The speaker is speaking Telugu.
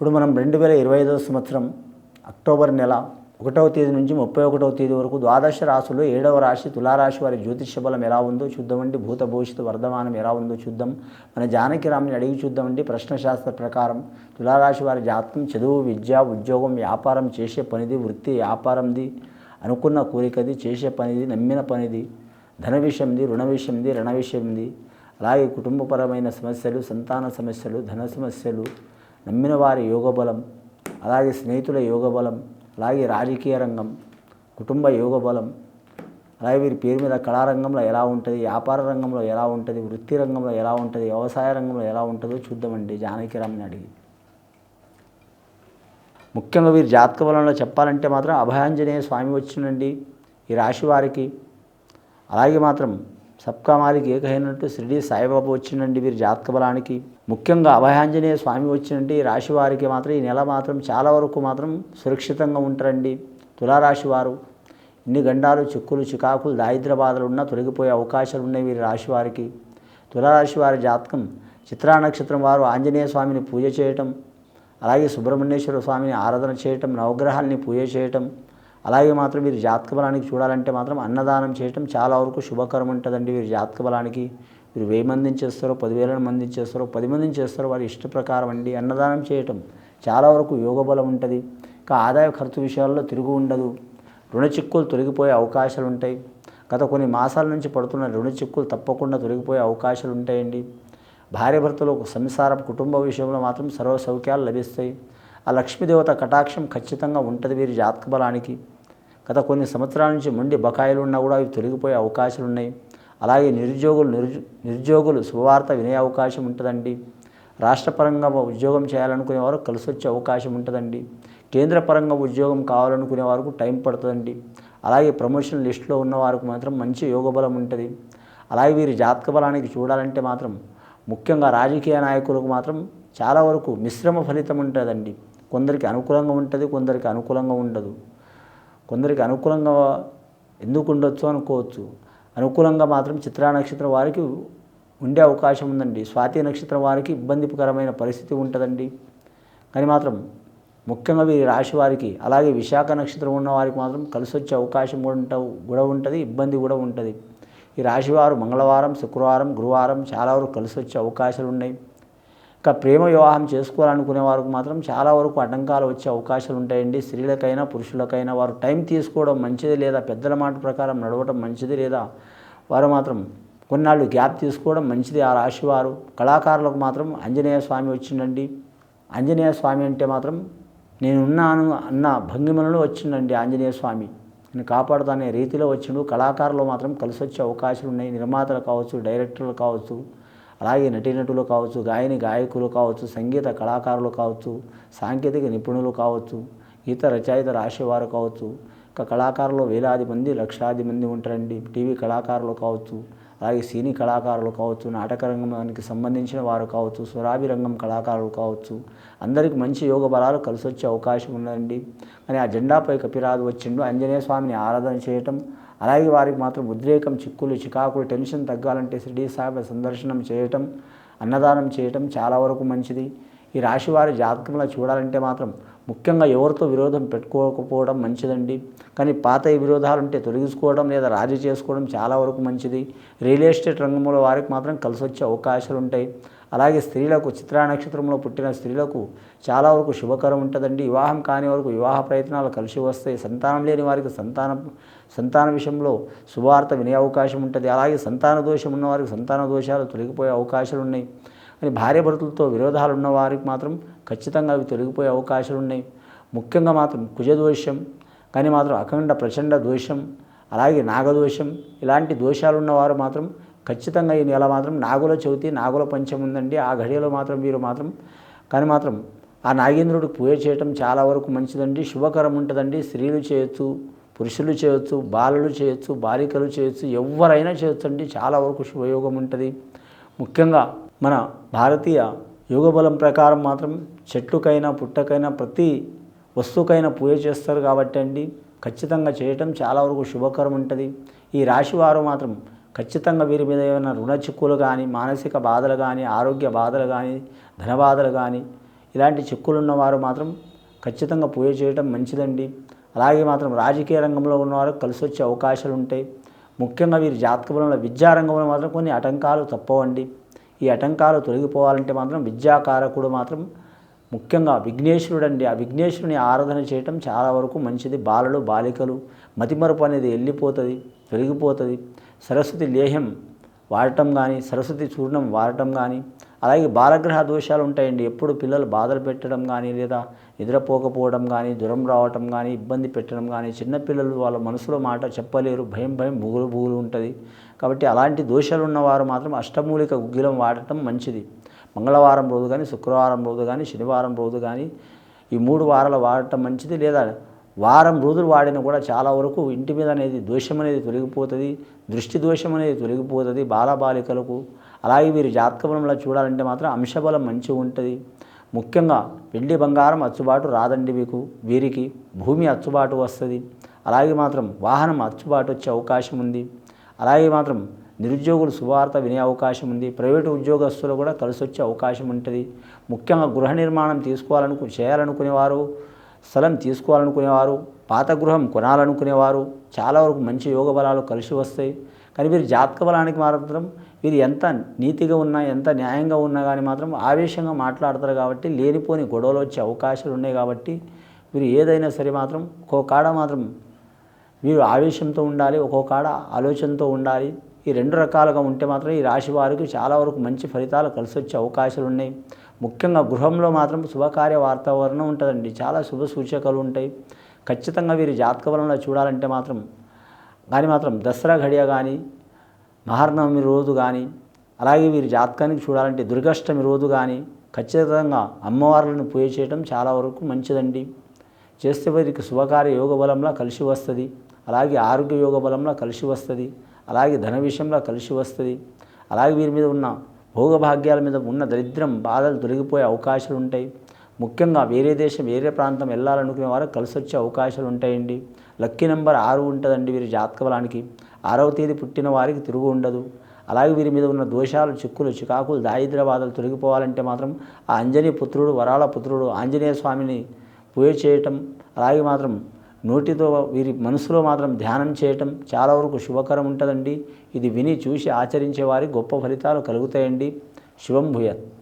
ఇప్పుడు మనం రెండు వేల ఇరవై ఐదవ సంవత్సరం అక్టోబర్ నెల ఒకటవ తేదీ నుంచి ముప్పై ఒకటవ తేదీ వరకు ద్వాదశ రాశులు ఏడవ రాశి తులారాశి వారి జ్యోతిష్య బలం ఎలా ఉందో చూద్దామండి భూత భవిష్యత్తు వర్ధమానం ఎలా ఉందో చూద్దాం. మన జానకి అడిగి చూద్దామండి ప్రశ్నశాస్త్ర ప్రకారం తులారాశి వారి జాతకం చదువు విద్య ఉద్యోగం వ్యాపారం చేసే పనిది వృత్తి వ్యాపారంది అనుకున్న కోరికది చేసే పనిది నమ్మిన పనిది ధన విషయంది రుణ విషయంది రుణ విషయంది అలాగే కుటుంబపరమైన సమస్యలు సంతాన సమస్యలు ధన సమస్యలు నమ్మిన వారి యోగబలం అలాగే స్నేహితుల యోగబలం అలాగే రాజకీయ రంగం కుటుంబ యోగబలం అలాగే వీరి పేరు మీద కళారంగంలో ఎలా ఉంటుంది వ్యాపార రంగంలో ఎలా ఉంటుంది వృత్తి రంగంలో ఎలా ఉంటుంది వ్యవసాయ రంగంలో ఎలా ఉంటుందో చూద్దామండి జానకిరామ్ని అడిగి. ముఖ్యంగా వీరి జాతక బలంలో చెప్పాలంటే మాత్రం అభయాంజనేయ స్వామి వచ్చిందండి ఈ రాశి వారికి. అలాగే మాత్రం సప్కామాలికి ఏకైనట్టు షిరిడి సాయిబాబా వచ్చిండండి వీరి జాతక బలానికి. ముఖ్యంగా అభయాంజనేయ స్వామి వచ్చినండి రాశి వారికి మాత్రం ఈ నెల మాత్రం చాలా వరకు మాత్రం సురక్షితంగా ఉంటారండి. తులారాశి వారు ఇన్ని గండాలు చిక్కులు చికాకులు దారిద్ర బాధలు ఉన్నా తొలగిపోయే అవకాశాలు ఉన్నాయి వీరి రాశి వారికి. తులారాశి వారి జాతకం చిత్రా నక్షత్రం వారు ఆంజనేయ స్వామిని పూజ చేయటం అలాగే సుబ్రహ్మణ్యేశ్వర స్వామిని ఆరాధన చేయటం నవగ్రహాలని పూజ చేయటం అలాగే మాత్రం వీరి జాతక బలానికి చూడాలంటే మాత్రం అన్నదానం చేయటం చాలా వరకు శుభకరం ఉంటుందండి. వీరి జాతక బలానికి వీరు వెయ్యి మందిని చేస్తారో పదివేల మందిని చేస్తారో పది మందిని చేస్తారో వారి ఇష్ట ప్రకారం అండి. అన్నదానం చేయటం చాలా వరకు యోగ బలం ఉంటుంది. ఇంకా ఆదాయ ఖర్చు విషయాల్లో తిరుగు ఉండదు. రుణ చిక్కులు తొలగిపోయే అవకాశాలు ఉంటాయి. గత కొన్ని మాసాల నుంచి పడుతున్న రుణ చిక్కులు తప్పకుండా తొలగిపోయే అవకాశాలు ఉంటాయండి. భార్యభర్తలు ఒక సంసారం కుటుంబ విషయంలో మాత్రం సర్వ సౌఖ్యాలు లభిస్తాయి. ఆ లక్ష్మీదేవత కటాక్షం ఖచ్చితంగా ఉంటుంది వీరి జాతక బలానికి. గత కొన్ని సంవత్సరాల నుంచి మొండి బకాయిలు ఉన్నా కూడా అవి తొలగిపోయే అవకాశాలు ఉన్నాయి. అలాగే నిరుద్యోగులు నిరుజు నిరుద్యోగులు శుభవార్త వినే అవకాశం ఉంటుందండి. రాష్ట్రపరంగా ఉద్యోగం చేయాలనుకునే వారు కలిసి వచ్చే అవకాశం ఉంటుందండి. కేంద్ర పరంగా ఉద్యోగం కావాలనుకునే వారికి టైం పడుతుందండి. అలాగే ప్రమోషన్ లిస్టులో ఉన్న వారికి మాత్రం మంచి యోగబలం ఉంటుంది. అలాగే వీరి జాతక బలానికి చూడాలంటే మాత్రం ముఖ్యంగా రాజకీయ నాయకులకు మాత్రం చాలా వరకు మిశ్రమ ఫలితం ఉంటుందండి. కొందరికి అనుకూలంగా ఉంటుంది కొందరికి అనుకూలంగా ఉండదు. కొందరికి అనుకూలంగా ఎందుకు ఉండొచ్చు అనుకోవచ్చు. అనుకూలంగా మాత్రం చిత్రా నక్షత్రం వారికి ఉండే అవకాశం ఉందండి. స్వాతి నక్షత్రం వారికి ఇబ్బందికరమైన పరిస్థితి ఉంటుందండి. కానీ మాత్రం ముఖ్యంగా వీరి రాశి వారికి అలాగే విశాఖ నక్షత్రం ఉన్న వారికి మాత్రం కలిసి వచ్చే అవకాశం కూడా ఉంట కూడా ఉంటుంది ఇబ్బంది కూడా ఉంటుంది. ఈ రాశివారు మంగళవారం శుక్రవారం గురువారం చాలా వరకు కలిసి వచ్చే అవకాశాలు ఉన్నాయి. ఇంకా ప్రేమ వివాహం చేసుకోవాలనుకునే వారికి మాత్రం చాలా వరకు అడ్డంకాలు వచ్చే అవకాశాలు ఉంటాయండి. స్త్రీలకైనా పురుషులకైనా వారు టైం తీసుకోవడం మంచిది లేదా పెద్దల మాట ప్రకారం నడవడం మంచిది లేదా వారు మాత్రం కొన్నాళ్ళు గ్యాప్ తీసుకోవడం మంచిది. ఆ రాశివారు కళాకారులకు మాత్రం ఆంజనేయ స్వామి వచ్చిండండి. ఆంజనేయ స్వామి అంటే మాత్రం నేను ఉన్నాను అన్న భంగిమలలో వచ్చిండండి ఆంజనేయ స్వామి. నేను కాపాడుతానే రీతిలో వచ్చిండు. కళాకారులు మాత్రం కలిసి వచ్చే అవకాశాలు ఉన్నాయి. నిర్మాతలు కావచ్చు డైరెక్టర్లు కావచ్చు అలాగే నటీనటులు కావచ్చు గాయని గాయకులు కావచ్చు సంగీత కళాకారులు కావచ్చు సాంకేతిక నిపుణులు కావచ్చు గీత రచయిత రాసేవారు కావచ్చు ఇంకా కళాకారులు వేలాది మంది లక్షలాది మంది ఉంటారండి. టీవీ కళాకారులు కావచ్చు అలాగే సినీ కళాకారులు కావచ్చు నాటక రంగానికి సంబంధించిన వారు కావచ్చు సురాభి రంగం కళాకారులు కావచ్చు అందరికీ మంచి యోగ బలాలు కలిసి వచ్చే అవకాశం ఉందండి. కానీ ఆ జెండాపై కపిరాజు వచ్చిండు ఆంజనేయ స్వామిని ఆరాధన చేయటం అలాగే వారికి మాత్రం ఉద్రేకం చిక్కులు చికాకులు టెన్షన్ తగ్గాలంటే షిరిడీ సాహిబ సందర్శనం చేయటం అన్నదానం చేయటం చాలా వరకు మంచిది. ఈ రాశి వారి జాతకంలో చూడాలంటే మాత్రం ముఖ్యంగా ఎవరితో విరోధం పెట్టుకోకపోవడం మంచిదండి. కానీ పాత విరోధాలు ఉంటే తొలగించుకోవడం లేదా రాజీ చేసుకోవడం చాలా వరకు మంచిది. రియల్ ఎస్టేట్ రంగంలో వారికి మాత్రం కలిసి వచ్చే అవకాశాలు ఉంటాయి. అలాగే స్త్రీలకు చిత్రా నక్షత్రంలో పుట్టిన స్త్రీలకు చాలా వరకు శుభకరం ఉంటుందండి. వివాహం కాని వరకు వివాహ ప్రయత్నాలు కలిసి వస్తాయి సంతానం లేని వారికి సంతానం సంతాన విషయంలో శుభవార్త వినే అవకాశం ఉంటుంది. అలాగే సంతాన దోషం ఉన్న వారికి సంతాన దోషాలు తొలగిపోయే అవకాశాలు ఉన్నాయి. కానీ భార్యాభర్తలతో విరోధాలు ఉన్న వారికి మాత్రం ఖచ్చితంగా అవి తొలగిపోయే అవకాశాలు ఉన్నాయి. ముఖ్యంగా మాత్రం కుజదోషం కానీ మాత్రం అఖండ ప్రచండ దోషం అలాగే నాగదోషం ఇలాంటి దోషాలు ఉన్నవారు మాత్రం ఖచ్చితంగా ఈ నెల మాత్రం నాగుల చవితి నాగుల పంచం ఉందండి. ఆ ఘడియలో మాత్రం వీరు మాత్రం కానీ మాత్రం ఆ నాగేంద్రుడికి పూజ చేయటం చాలా వరకు మంచిదండి. శుభకరం ఉంటుందండి. స్త్రీలు చేయొచ్చు పురుషులు చేయొచ్చు బాలలు చేయొచ్చు బాలికలు చేయొచ్చు ఎవరైనా చేయొచ్చు అండి చాలా వరకు శుభయోగం ఉంటుంది. ముఖ్యంగా మన భారతీయ యోగబలం ప్రకారం మాత్రం చెట్లుకైనా పుట్టకైనా ప్రతి వస్తువుకైనా పూజ చేస్తారు కాబట్టి అండి. ఖచ్చితంగా చేయటం చాలా వరకు శుభకరం ఉంటుంది. ఈ రాశి వారు మాత్రం ఖచ్చితంగా వీరి మీద ఏమైనా రుణ చిక్కులు కానీ మానసిక బాధలు కానీ ఆరోగ్య బాధలు కానీ ధన బాధలు కానీ ఇలాంటి చిక్కులు ఉన్నవారు మాత్రం ఖచ్చితంగా పూజ చేయడం మంచిదండి. అలాగే మాత్రం రాజకీయ రంగంలో ఉన్నవారు కలిసి వచ్చే అవకాశాలు ఉంటాయి ముఖ్యంగా వీరి జాతక బలంలో విద్యారంగంలో మాత్రం కొన్ని ఆటంకాలు తప్పవండి. ఈ ఆటంకాలు తొలగిపోవాలంటే మాత్రం విద్యాకారకుడు మాత్రం ముఖ్యంగా విఘ్నేశ్వరుడు అండి ఆ విఘ్నేశ్వరుని ఆరాధన చేయటం చాలా వరకు మంచిది. బాలలు బాలికలు మతిమరుపు అనేది వెళ్ళిపోతుంది తొలగిపోతుంది. సరస్వతి లేహ్యం వాడటం కానీ సరస్వతి చూర్ణం వాడటం కానీ అలాగే బాలగ్రహ దోషాలు ఉంటాయండి. ఎప్పుడు పిల్లలు బాధలు పెట్టడం కానీ లేదా నిద్రపోకపోవడం కానీ జ్వరం రావటం కానీ ఇబ్బంది పెట్టడం కానీ చిన్నపిల్లలు వాళ్ళ మనసులో మాట చెప్పలేరు. భయం భయం బుగులు బుగులు ఉంటుంది. కాబట్టి అలాంటి దోషాలు ఉన్నవారు మాత్రం అష్టమూలిక గుగ్గిలం వాడటం మంచిది. మంగళవారం రోజు కానీ శుక్రవారం రోజు కానీ శనివారం రోజు కానీ ఈ మూడు వారాలు వాడటం మంచిది. లేదా వారం రోజులు వాడిన కూడా చాలా వరకు ఇంటి మీద అనేది దోషం అనేది తొలగిపోతుంది దృష్టి దోషం అనేది తొలగిపోతుంది. బాలబాలికలకు అలాగే వీరి జాతకబలంలో చూడాలంటే మాత్రం అంశబలం మంచిగా ఉంటుంది. ముఖ్యంగా వెండి బంగారం అచ్చుబాటు రాదండి మీకు. వీరికి భూమి అచ్చుబాటు వస్తుంది. అలాగే మాత్రం వాహనం అచ్చుబాటు వచ్చే అవకాశం ఉంది. అలాగే మాత్రం నిరుద్యోగులు శుభవార్త వినే అవకాశం ఉంది. ప్రైవేటు ఉద్యోగస్తులు కూడా కలిసి వచ్చే అవకాశం ఉంటుంది. ముఖ్యంగా గృహ నిర్మాణం తీసుకోవాలనుకు చేయాలనుకునేవారు స్థలం తీసుకోవాలనుకునేవారు పాత గృహం కొనాలనుకునేవారు చాలా వరకు మంచి యోగ బలాలు కలిసి వస్తాయి. కానీ వీరి జాతక బలానికి మాత్రం వీరు ఎంత నీతిగా ఉన్నా ఎంత న్యాయంగా ఉన్నా కానీ మాత్రం ఆవేశంగా మాట్లాడతారు కాబట్టి లేనిపోని గొడవలు వచ్చే అవకాశాలు ఉన్నాయి కాబట్టి వీరు ఏదైనా సరే మాత్రం ఒక్కో కాడ మాత్రం వీరు ఆవేశంతో ఉండాలి ఒక్కో కాడ ఆలోచనతో ఉండాలి. ఈ రెండు రకాలుగా ఉంటే మాత్రం ఈ రాశి వారికి చాలా వరకు మంచి ఫలితాలు కలిసి వచ్చే అవకాశాలు ఉన్నాయి. ముఖ్యంగా గృహంలో మాత్రం శుభకార్య వాతావరణం ఉంటుందండి. చాలా శుభ సూచకలు ఉంటాయి. ఖచ్చితంగా వీరి జాతక బలంలో చూడాలంటే మాత్రం కానీ మాత్రం దసరా ఘడియ కానీ మహర్నవమి రోజు కానీ అలాగే వీరి జాతకానికి చూడాలంటే దుర్గాష్టమి రోజు కానీ ఖచ్చితంగా అమ్మవార్లను పూజ చేయడం చాలా వరకు మంచిదండి. చేస్తే వీరికి శుభకార్య యోగ బలంలో కలిసి వస్తుంది. అలాగే ఆరోగ్య యోగ బలంలో కలిసి వస్తుంది. అలాగే ధన విషయంలో కలిసి వస్తుంది. అలాగే వీరి మీద ఉన్న భోగభాగ్యాల మీద ఉన్న దరిద్రం బాధలు తొలగిపోయే అవకాశాలు ఉంటాయి ముఖ్యంగా వేరే దేశం వేరే ప్రాంతం వెళ్ళాలనుకునే వారు కలిసి వచ్చే అవకాశాలు ఉంటాయండి లక్కీ నెంబర్ ఆరు ఉంటుందండి వీరి జాతక బలానికి ఆరవ తేదీ పుట్టిన వారికి తిరుగు ఉండదు. అలాగే వీరి మీద ఉన్న దోషాలు చిక్కులు చికాకులు దారిద్ర బాధలు తొలగిపోవాలంటే మాత్రం ఆ అంజనీ పుత్రుడు వరాల పుత్రుడు ఆంజనేయ స్వామిని పూజ చేయటం అలాగే మాత్రం నోటితో వీరి మనసులో మాత్రం ధ్యానం చేయటం చాలా వరకు శుభకరం ఉంటుందండి. ఇది విని చూసి ఆచరించే వారికి గొప్ప ఫలితాలు కలుగుతాయండి. శివం భూయత్.